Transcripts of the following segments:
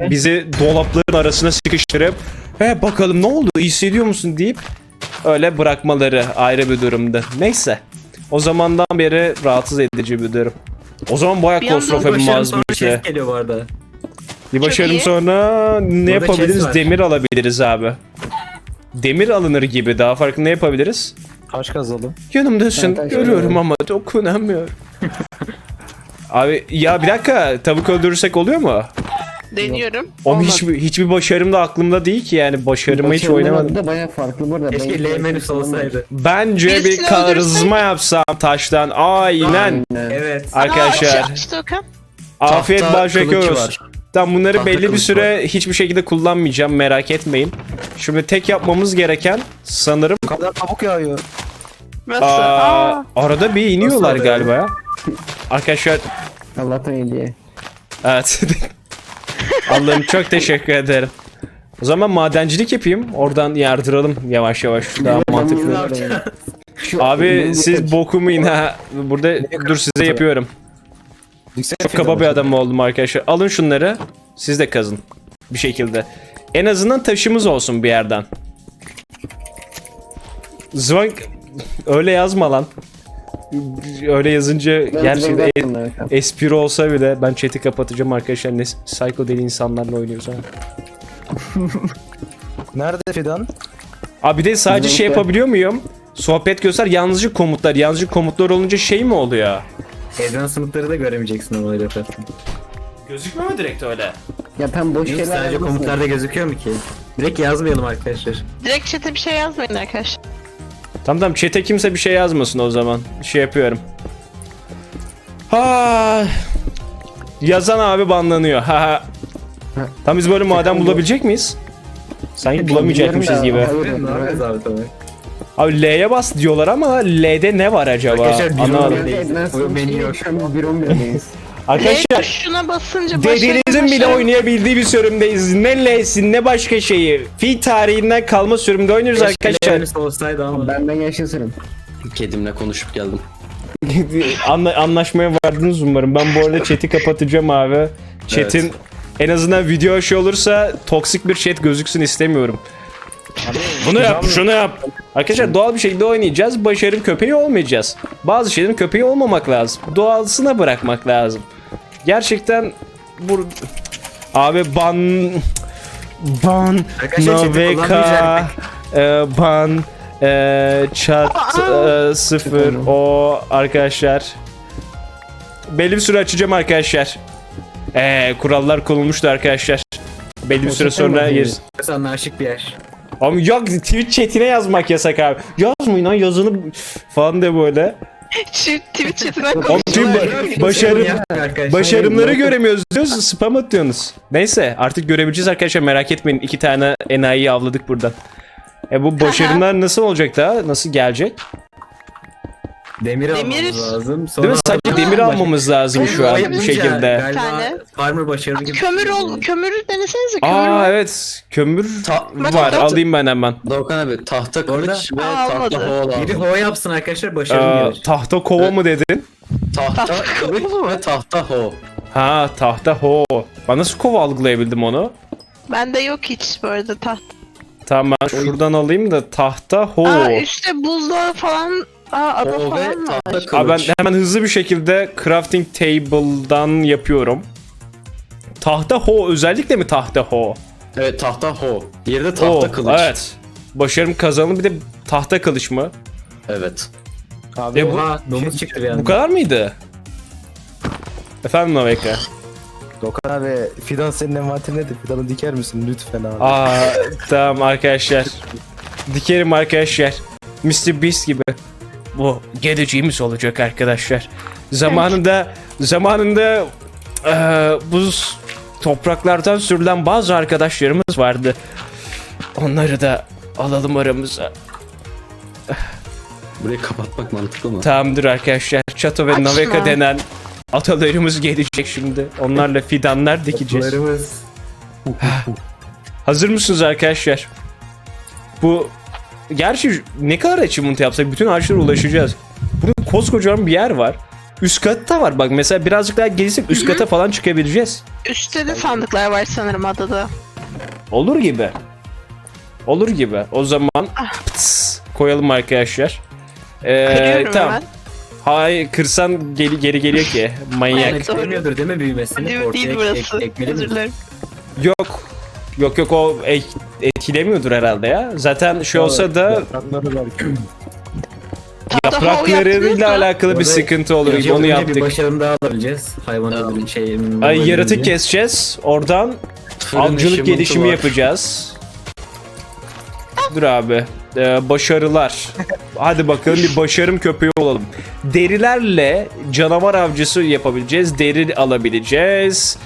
bizi dolapların arasına sıkıştırıp he bakalım ne oldu iyi hissediyor musun deyip öyle bırakmaları ayrı bir durumdu. Neyse. O zamandan beri rahatsız edici bir durum. O zaman bayağı Bir yandan klostrofobim Başarım sonra şey. ses geliyor bu arada. Bir başarım iyi. sonra ne Burada yapabiliriz? var. Demir alabiliriz abi. Demir alınır gibi daha farklı ne yapabiliriz? Taş kazalım. Yanımdasın Ben taş görüyorum alıyorum. ama dokunamıyorum. abi ya bir dakika tavuk öldürürsek oluyor mu? Deniyorum. Oğlum Olmadı. hiçbir, hiçbir başarım da aklımda değil ki yani başarımı hiç oynamadım. da baya farklı burada. Keşke L menüsü olsaydı. Bence bir Birisini karizma yapsam taştan. Aynen. Evet. Arkadaşlar Aa, işte Okan. afiyet Tahta kılıç olsun. var. Tamam bunları Tahta belli bir kılıç süre hiçbir şekilde kullanmayacağım merak etmeyin. Şimdi tek yapmamız gereken sanırım Bu kadar tavuk yağıyor. Nasıl? aa, Aa, arada bir iniyorlar Nasıl galiba ya. Arkadaşlar Allah'tan hediye. evet. Allah'ım çok teşekkür ederim. O zaman madencilik yapayım. Oradan yardıralım yavaş yavaş. Daha mantıklı. Abi siz bokumu yine burada dur size yapıyorum. Çok kaba bir adam oldum arkadaşlar. Alın şunları. Siz de kazın. Bir şekilde. En azından taşımız olsun bir yerden. Zvank öyle yazma lan. Öyle yazınca gerçekten e- espri olsa bile ben chat'i kapatacağım arkadaşlar. Ne psycho deli insanlarla oynuyoruz ha. Nerede Fidan? Abi de sadece şey yapabiliyor muyum? Sohbet göster yalnızca komutlar. Yalnızca komutlar olunca şey mi oluyor? Evden sınıfları da göremeyeceksin ama öyle yaparsan. Gözükmüyor mu direkt öyle? Ya ben boş Yok şeyler sadece komutlarda gözüküyor mu ki? Direkt yazmayalım arkadaşlar. direkt chat'e bir şey yazmayın arkadaşlar. Tamam tamam çete kimse bir şey yazmasın o zaman. Şey yapıyorum. Ha Yazan abi banlanıyor. Ha ha. Tam biz böyle maden bulabilecek miyiz? Sanki bulamayacakmışız gibi. Abi, L'ye bas diyorlar ama L'de ne var acaba? Arkadaşlar Ana, 1.11'deyiz. L Arkadaşlar tuşuna basınca dedenizin bile oynayabildiği bir sürümdeyiz. Ne L'si ne başka şeyi. Fi tarihinden kalma sürümde oynuyoruz arkadaşlar. Elimiz olsaydı ama. Benden yaşasınım. Kedimle konuşup geldim. Anla- anlaşmaya vardınız umarım. Ben bu arada chat'i kapatacağım abi. Chat'in Evet. en azından video aşı olursa toksik bir chat gözüksün istemiyorum. Bunu yap, şunu yap. Arkadaşlar doğal bir şekilde oynayacağız. Başarım köpeği olmayacağız. Bazı şeylerin köpeği olmamak lazım. Doğalsına bırakmak lazım. Gerçekten bu abi ban ban naveka e, ban e, chat e, sıfır o arkadaşlar belli bir süre açacağım arkadaşlar. E, kurallar konulmuştu arkadaşlar. Belli bir süre sonra yeriz. Anarşik bir yer. Ama yok Twitch chatine yazmak yasak abi. Yazmayın lan yazını falan de böyle. Şu Twitch chat'ine tüm ba- başarım, başarımları göremiyoruz diyoruz spam atıyorsunuz. Neyse artık görebileceğiz arkadaşlar merak etmeyin. iki tane enayiyi avladık buradan. E bu başarımlar nasıl olacak daha? Nasıl gelecek? Demir almamız Demir- lazım. Sonra Değil mi? Sadece demir almamız lazım şu an bu Yapınca şekilde. Galiba tane. farmer başarılı gibi. Kömür ol, kömürü denesenize kömür Aa evet kömür Ta- var alayım ben hemen. Doğukan abi tahta kılıç ve Aa, tahta olmadı. hova lazım. Biri ho yapsın arkadaşlar başarılı Ee, gelir. tahta kova mı dedin? Tahta kılıç ve tahta ho. Ha tahta ho. Ben nasıl kova algılayabildim onu? Bende yok hiç bu arada taht. Tamam ben şuradan alayım da tahta ho. Aa üstte buzdağı falan. Aa ada ve falan var. tahta Abi ben kılıç. hemen hızlı bir şekilde crafting table'dan yapıyorum. Tahta ho özellikle mi tahta ho? Evet tahta ho. Diğeri de tahta Ho, kılıç. Evet. Başarım kazanımı bir de tahta kılıç mı? Evet. Abi E bu- Oha domuz çıktı bir anda. Bu kadar mıydı? Efendim Naveka? Dokan abi Fidan senin envanterin nedir? Fidan'ı diker misin lütfen abi? Aa tamam arkadaşlar. Dikerim arkadaşlar. Mr. Beast gibi. Bu geleceğimiz olacak arkadaşlar. Zamanında zamanında eee buz topraklardan sürülen bazı arkadaşlarımız vardı. Onları da alalım aramıza. Burayı kapatmak mantıklı mı? Tamamdır arkadaşlar. Çato ve Açma. Naveka denen atalarımız gelecek şimdi. Onlarla fidanlar dikeceğiz. Kutularımız. Hazır mısınız arkadaşlar? Bu gerçi ne kadar achievement yapsak bütün ağaçlara ulaşacağız. Bunun koskocaman bir yer var. Üst katta var bak mesela birazcık daha gelişsek üst kata falan çıkabileceğiz. Üstte de sandıklar var sanırım adada. Olur gibi. Olur gibi. O zaman pıts, koyalım arkadaşlar. Ee, Kırıyorum tamam. hemen. Hayır kırsan geri geri geliyor ki manyak. Doğru. Etkilemiyordur değil mi büyümesini? Değil, Ortaya değil ek- burası. ek- ekmeli mi? Özür dilerim. Yok. Yok yok o etkilemiyordur herhalde ya. Zaten şey olsa da Yaprakları belki. Yapraklarıyla alakalı bir Orada sıkıntı olur. Gece Onu olunca yaptık. Bir başarım daha alabileceğiz. Hayvan öldürün şey. Ay yaratık keseceğiz. Oradan avcılık işi gelişimi yapacağız. Dur abi. Ee, başarılar. Hadi bakalım bir başarım köpeği olalım. Derilerle canavar avcısı yapabileceğiz. Deri alabileceğiz.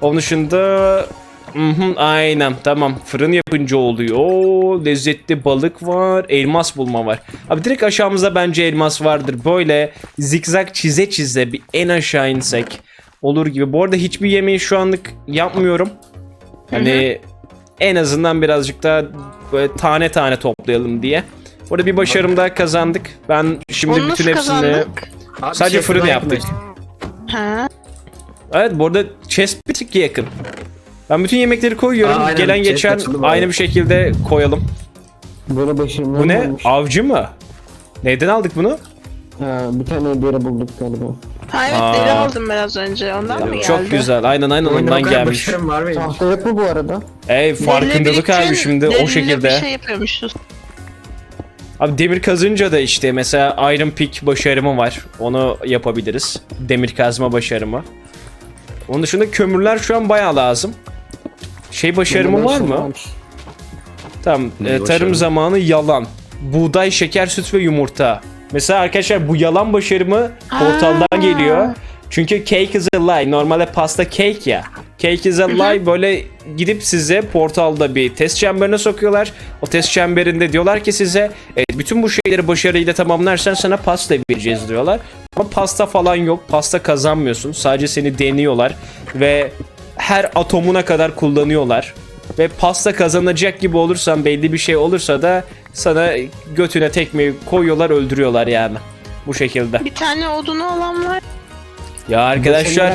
Onun dışında Hı hı, aynen tamam. Fırın yapınca oluyor. Lezzetli balık var elmas bulma var. Abi direkt aşağımızda bence elmas vardır. Böyle zikzak çize çize bir en aşağı insek olur gibi. Bu arada hiçbir yemeği şu anlık yapmıyorum. Hani en azından birazcık daha böyle tane tane toplayalım diye. Burada bir başarım daha kazandık. Ben şimdi Onu bütün hepsini kazandık? Abi Sadece şey fırın yaptık. Ha. Evet bu arada chest bir tık yakın. Ben bütün yemekleri koyuyorum. Aa, aynen, Gelen chest geçen açıldı bu aynı arada. bir şekilde koyalım. Böyle başarımlar Bu ne? olmuş. Avcı mı? Neyden aldık bunu? Ha, bir tane deri bulduk galiba. Ha evet Aa. deri aldım biraz önce. Ondan mı geldi? Çok güzel. Aynen aynen Oyunda ondan o kadar gelmiş. başarım var mıymış? Tahta yok mu bu arada? Ey farkındalık abi şimdi o şekilde. bir şey yapıyormuşuz. Abi demir kazınca da işte mesela Iron Pick başarımı var. Onu yapabiliriz. Demir kazma başarımı. Onun dışında kömürler şu an bayağı lazım. Şey başarımı var mı? Tamam. E, tarım başarımı? zamanı yalan. Buğday, şeker, süt ve yumurta. Mesela arkadaşlar bu yalan başarımı portaldan Aa. geliyor. Çünkü cake is a lie. Normalde pasta cake ya. Cake is a lie böyle gidip size portalda bir test çemberine sokuyorlar. O test çemberinde diyorlar ki size evet, bütün bu şeyleri başarıyla tamamlarsan sana pasta vereceğiz diyorlar. Ama pasta falan yok. Pasta kazanmıyorsun. Sadece seni deniyorlar ve her atomuna kadar kullanıyorlar. Ve pasta kazanacak gibi olursan belli bir şey olursa da sana götüne tekmeyi koyuyorlar öldürüyorlar yani. Bu şekilde. Bir tane odunu olan var. Ya arkadaşlar?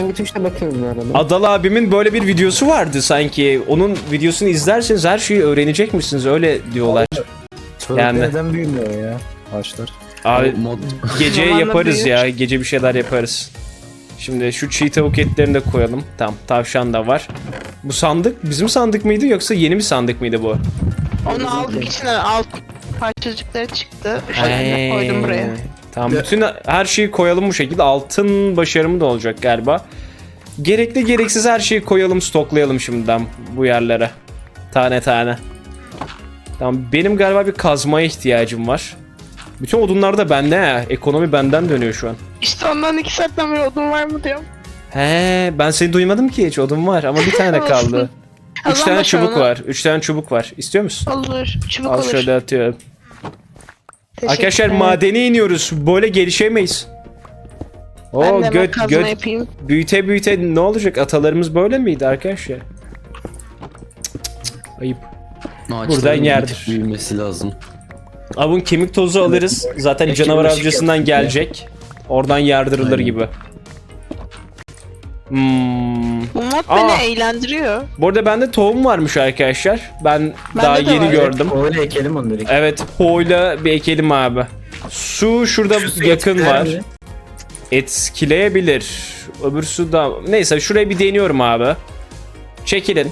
Adal abimin böyle bir videosu vardı sanki. Onun videosunu izlerseniz her şeyi öğrenecek misiniz? Öyle diyorlar. Sonra Yani. neden büyümüyor ya ağaçlar? Abi Mod gece yaparız ya. Gece bir şeyler yaparız. Şimdi şu çiğ tavuk etlerini de koyalım. Tamam tavşan da var. Bu sandık bizim sandık mıydı yoksa yeni bir sandık mıydı bu? Onu aldık içine alt parçacıkları çıktı. Şöyle Hey. koydum buraya. Tamam bütün her şeyi koyalım bu şekilde. Altın başarımı da olacak galiba. Gerekli gereksiz her şeyi koyalım stoklayalım şimdiden bu yerlere. Tane tane. Tamam benim galiba bir kazmaya ihtiyacım var. Bütün odunlar da bende ha. Ekonomi benden dönüyor şu an. İşte ondan iki saatten beri odun var mı diyorum. He ben seni duymadım ki hiç odun var ama bir tane kaldı. O Üç tane boş çubuk var. Üç tane çubuk var. İstiyor musun? Olur. Çubuk Al olur. şöyle atıyorum. Arkadaşlar Teşekkürler. madene iniyoruz. Böyle gelişemeyiz. Ben Oo de hemen göt göt yapayım. büyüte büyüte ne olacak? Atalarımız böyle miydi arkadaşlar? Cık, cık, cık. Ayıp. ağaçların Buradan bir yerdir. tık büyümesi lazım. Abun kemik tozu alırız. Zaten Ekim canavar avcısından yaptık ya. gelecek. Oradan yardırılır Aynen. gibi. Hmm. Bu mod Aa. beni eğlendiriyor. Bu arada bende tohum varmış arkadaşlar. Ben Bende daha de yeni var. gördüm. Öyle ekelim direkt. Evet, hoyla bir ekelim abi. Su şurada Şu su yakın etkiler var. mi? Etkileyebilir. Öbür su da... Neyse şurayı bir deniyorum abi. Çekilin.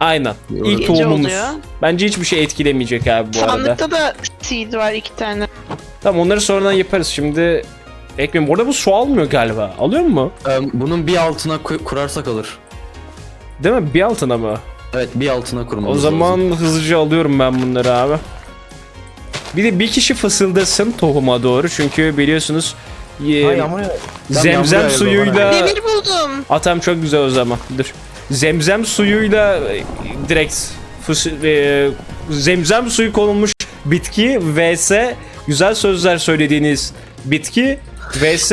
Aynen. İlk Gece tohumumuz. oluyor. Bence hiçbir şey etkilemeyecek abi bu arada. Sandıkta da seed var iki tane. Tamam onları sonradan yaparız. Şimdi ekmeğim. Bu arada bu su almıyor galiba. Alıyor mu? Ee, bunun bir altına ku- kurarsak alır. Değil mi? Bir altına mı? Evet bir altına kurmamız O zaman lazım. hızlıca alıyorum ben bunları abi. Bir de bir kişi fısıldasın tohuma doğru. Çünkü biliyorsunuz e, Ay ama zemzem yağmur yağıyor suyuyla... Demir buldum. Atam çok güzel o zaman. Dur. Zemzem suyuyla e, direkt fıs- e, zemzem suyu konulmuş bitki vs güzel sözler söylediğiniz bitki vs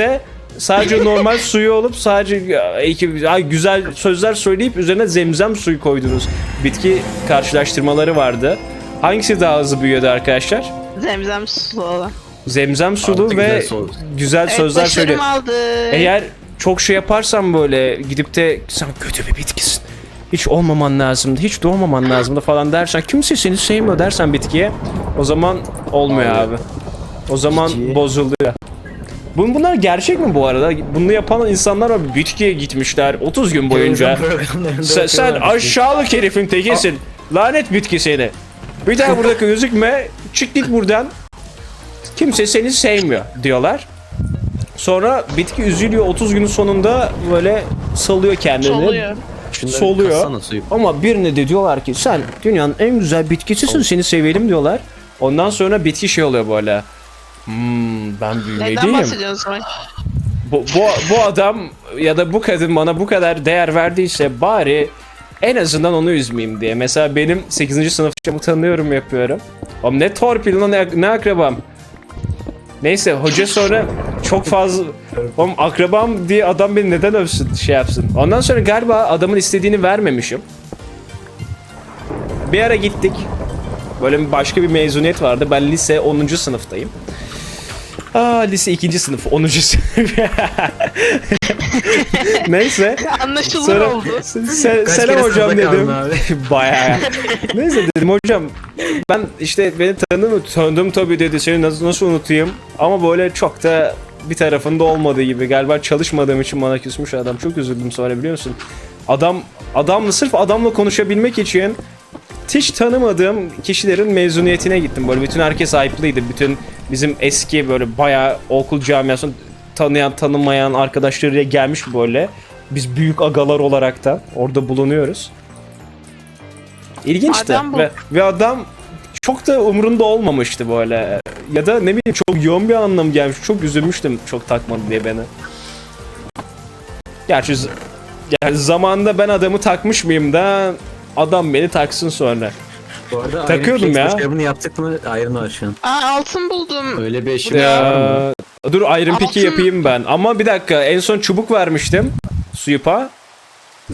sadece normal suyu olup sadece iki- ay, güzel sözler söyleyip üzerine zemzem suyu koydunuz. Bitki karşılaştırmaları vardı. Hangisi daha hızlı büyüyordu arkadaşlar? Zemzem sulu olan. Zemzem sulu Artı ve güzel güzel Evet, sözler söylüyor. aldı. Eğer çok şey yaparsan böyle gidip de sen kötü bir bitkisin. Hiç olmaman lazımdı, hiç doğmaman lazımdı falan dersen kimse seni sevmiyor dersen bitkiye o zaman olmuyor abi. O zaman Bitki. bozuluyor. Bun, bunlar gerçek mi bu arada? Bunu yapan insanlar var. Bitkiye gitmişler 30 gün boyunca. Sen, sen aşağılık herifin tekisin. Lanet bitki seni. Bir daha burada gözükme. Çık git buradan. Kimse seni sevmiyor diyorlar. Sonra bitki üzülüyor 30 günün sonunda böyle salıyor kendini. Soluyor. Şunları Soluyor. Ama birine de diyorlar ki sen dünyanın en güzel bitkisisin seni sevelim diyorlar. Ondan sonra bitki şey oluyor böyle. Hmm, ben Neden zaman? Bu, bu, bu adam ya da bu kadın bana bu kadar değer verdiyse bari en azından onu üzmeyeyim diye. Mesela benim 8. sınıfçamı tanıyorum yapıyorum. Oğlum ne torpil lan ne, ne akrabam. Neyse hoca sonra çok fazla Oğlum akrabam diye adam beni neden övsün şey yapsın. Ondan sonra galiba adamın istediğini vermemişim. Bir ara gittik. Böyle bir başka bir mezuniyet vardı. Ben lise 10. sınıftayım. Aa lise 2. sınıf 10. sınıf. Neyse. Anlaşılır Sonra oldu. se- Kaç selam hocam dedim. Bayağı. Neyse dedim hocam. Ben işte beni tanıdın mı? Tanıdım tabii dedi. Seni nasıl, nasıl unutayım? Ama böyle çok da bir tarafında olmadığı gibi. Galiba çalışmadığım için bana küsmüş adam. Çok üzüldüm sonra biliyor musun? Adam adamla sırf adamla konuşabilmek için hiç tanımadığım kişilerin mezuniyetine gittim. Böyle bütün herkes ayıplıydı. Bütün bizim eski böyle bayağı okul camiasını tanıyan tanımayan arkadaşlarıyla gelmiş böyle. Biz büyük agalar olarak da orada bulunuyoruz. İlginçti. Adam bu. Ve, ve adam çok da umurunda olmamıştı böyle. Ya da ne bileyim çok yoğun bir anlam gelmiş. Çok üzülmüştüm çok takmadı diye beni. Gerçi yani zamanda ben adamı takmış mıyım da adam beni taksın sonra. Bu arada Takıyordum Iron ya. Başarımını yaptık mı? Ayrın var şu an. Aa altın buldum. Öyle bir eşim? Ya, dur Iron Pick'i yapayım ben. Ama bir dakika en son çubuk vermiştim. Suyupa.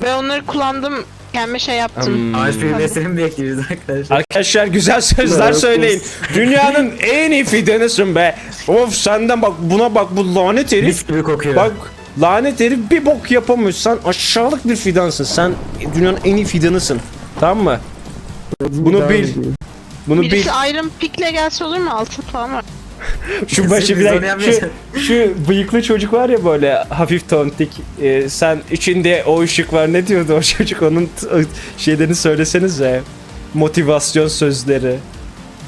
Ve onları kullandım. Kendime şey yaptım. Hmm. Büyümesini mi bekliyoruz arkadaşlar? Arkadaşlar güzel sözler söyleyin. Dünyanın en iyi fidanısın be. Of senden bak buna bak bu lanet herif. Mis gibi kokuyor. Bak lanet herif bir bok yapamıyorsun. Sen aşağılık bir fidansın. Sen dünyanın en iyi fidanısın. Tamam mı? Bunu bil. Bunu bil. Birisi Iron Pick'le gelse olur mu? Altın falan var. Şu başı bir dakika. Şu, şu bıyıklı çocuk var ya böyle hafif tontik. Ee, sen içinde o ışık var. Ne diyordu o çocuk? Onun şeylerini söylesenize. Motivasyon sözleri.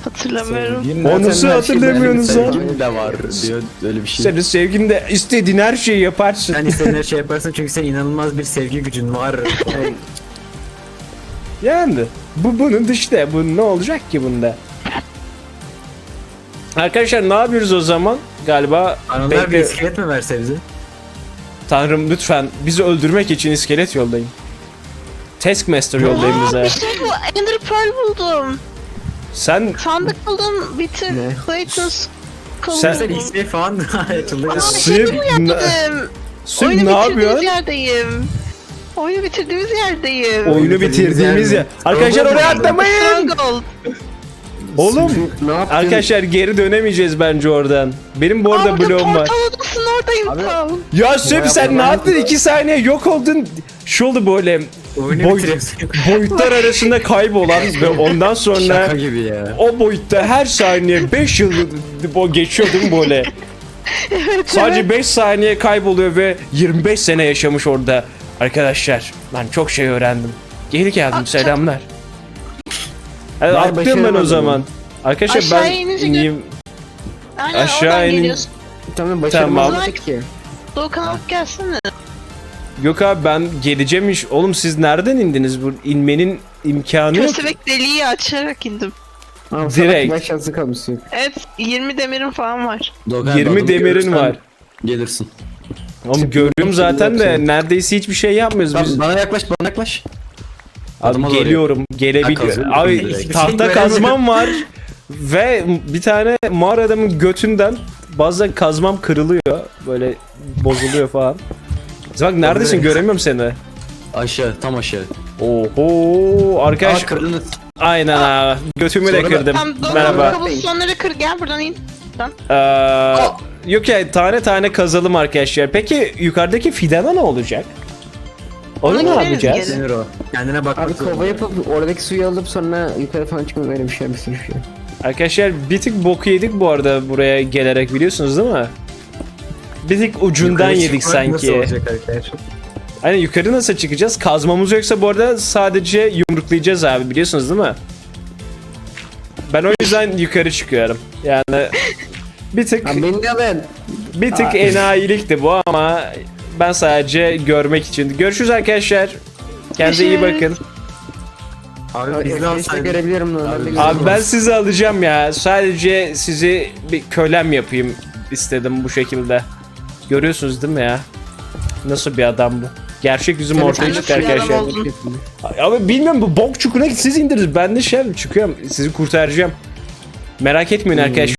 Hatırlamıyorum. Sevgin Onu zaten nasıl her şey hatırlamıyorsunuz ha? sevgim. Sevgim de var diyor öyle bir şey. Senin sevginde istediğin her şeyi yaparsın. Sen istediğin her şey yaparsın çünkü senin inanılmaz bir sevgi gücün var. Yani bu bunun dışta. Bu ne olacak ki bunda? Arkadaşlar ne yapıyoruz o zaman? Galiba Anılar bir iskelet mi verse bize? Tanrım lütfen bizi öldürmek için iskelet yollayın. Taskmaster yollayın Aa, bize. bir şey bu. Ender Pearl buldum. Sen Sandık buldum. Bitir. Ne? Clayton's Skull Sen- Sen buldum. XP falan açıldı. Aa, Sır- şey mi ne- yaptım? Sür Oyunu ne bitirdiğimiz yapıyorsun? yerdeyim. Oyunu bitirdiğimiz yerdeyim. Oyunu bitirdiğimiz ya. Arkadaşlar oraya atlamayın. Stronghold. Oğlum Ne yaptın? arkadaşlar geri dönemeyeceğiz bence oradan. Benim bu arada bloğum var. Portal odasının oradayım tam. Ya Söp sen ne yaptın? İki saniye yok oldun. Şu oldu böyle Oyunu Boy- bitiriyorsun. boyutlar arasında kaybolan ve ondan sonra Şaka gibi ya. o boyutta her saniye 5 yıl o geçiyor değil mi böyle? Sadece 5 saniye kayboluyor ve 25 sene yaşamış orada. Arkadaşlar ben çok şey öğrendim. Geri geldim selamlar. Evet, Ben attım ben o başaramadım. zaman. Arkadaşlar ben Aşağıya inince gö- ineyim. Aynen Aşağı oradan inin. geliyorsun. Tamam başaramadık Tamam. ki. Doğukan alıp gelsene. Yok abi ben geleceğim iş. Oğlum siz nereden indiniz? Bu inmenin imkanı yok. Köstebek deliği açarak indim. Tamam, Direkt. Direkt. şansı kalmışsın. Evet 20 demirim falan var. Dogan 20 adamı demirin görürsen var. Gelirsin. Oğlum görüyorum zaten de neredeyse hiçbir şey yapmıyoruz biz. Bana yaklaş bana yaklaş. Abi Adama doğru. geliyorum. Ha, Gelebiliyorum. kazıyorum Abi direkt. tahta kazmam var. Ve bir tane mağara adamın götünden bazen kazmam kırılıyor. Böyle bozuluyor falan. Bak neredesin göremiyorum seni. Aşağı tam aşağı. Oho arkadaş. Aa kırdınız. Aynen ha. Götümü de Sonra da- kırdım. Tam Doğukan Merhaba. kabuğu sonları kır gel buradan in. topraktan? Ee, yok ya tane tane kazalım arkadaşlar. Peki yukarıdaki fidana ne olacak? Onu ne gideriz yapacağız? geri. Denir o. Kendine bakmak Abi zorunda. kova yapıp oradaki suyu alıp sonra yukarı falan çıkmak öyle bir şey bir sürü şey. Arkadaşlar bir tık boku yedik bu arada buraya gelerek biliyorsunuz değil mi? Bir tık ucundan Yukarı yedik çıkmak Nasıl sanki. olacak arkadaşlar? Hani yukarı nasıl çıkacağız? Kazmamız yoksa bu arada sadece yumruklayacağız abi biliyorsunuz değil mi? Ben o yüzden yukarı çıkıyorum. Yani bir tık Abi beni de alın. bir tık enayilikti bu ama ben sadece görmek için. Görüşürüz arkadaşlar. Kendinize iyi bakın. Abi biz de alsaydık. görebiliyorum normalde. Abi. Abi ben sizi alacağım ya. Sadece sizi bir kölem yapayım istedim bu şekilde. Görüyorsunuz değil mi ya? Nasıl bir adam bu? Gerçek yüzüm ortaya çıktı nasıl bir adam arkadaşlar. oldun? Abi bilmiyorum bu bok çukuruna siz indirdiniz. Ben de şey çıkıyorum. Sizi kurtaracağım. Merak etmeyin arkadaşlar.